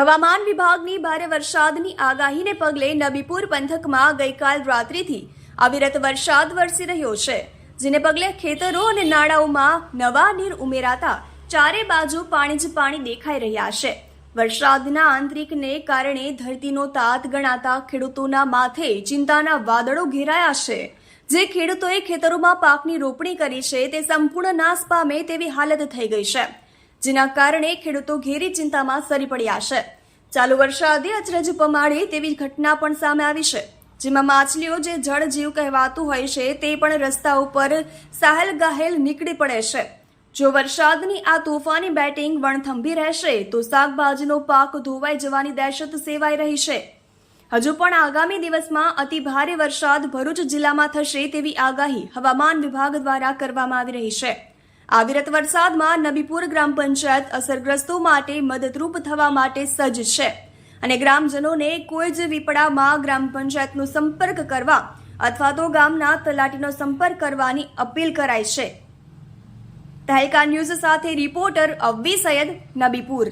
હવામાન વિભાગની ભારે વરસાદની આગાહીને પગલે નબીપુર પંથકમાં ગઈકાલ રાત્રિથી અવિરત વરસાદ વરસી રહ્યો છે, જેને પગલે ખેતરો અને નાળાઓમાં નવા નીર ઉમેરાતા ચારે બાજુ પાણી જ પાણી દેખાઈ રહ્યા છે. વરસાદના આંતરિકને કારણે ધરતીનો તાત ગણાતા ખેડૂતોના માથે ચિંતાના વાદળો ઘેરાયા છે. જે ખેડૂતોએ ખેતરોમાં પાકની રોપણી કરી છે, તે સંપૂર્ણ નાશ પામે તેવી હાલત થઈ ગઈ છે. જેના કારણે ખેડૂતો ઘેરી ચિંતામાં સરી પડ્યા છે. ચાલુ વરસાદે અચરજ પમાડે તેવી ઘટના પણ સામે આવી છે. જેમાં માછલીઓ જે જળ જીવ કહેવાતું હોય છે, તે પણ રસ્તા ઉપર સાહેલ ગાહેલ નીકળી પડે છે. જો વરસાદની આ તોફાની બેટિંગ વણથંભી રહેશે, તો શાકભાજીનો પાક ધોવાઈ જવાની દહેશત સેવાઈ રહી છે. હજુ પણ આગામી દિવસમાં અતિ ભારે વરસાદ ભરૂચ જિલ્લામાં થશે તેવી આગાહી હવામાન વિભાગ દ્વારા કરવામાં આવી રહી છે. અવિરત વરસાદમાં નબીપુર ગ્રામ પંચાયત અસરગ્રસ્તો માટે મદદરૂપ થવા માટે સજ્જ છે. અને ગ્રામજનોને કોઈ જ વિપડામાં ગ્રામ પંચાયતનો સંપર્ક કરવા અથવા તો ગામના તલાટીનો સંપર્ક કરવાની અપીલ કરાઈ છે. તહેલકા ન્યૂઝ સાથે રિપોર્ટર અવ્વી સૈયદ નબીપુર.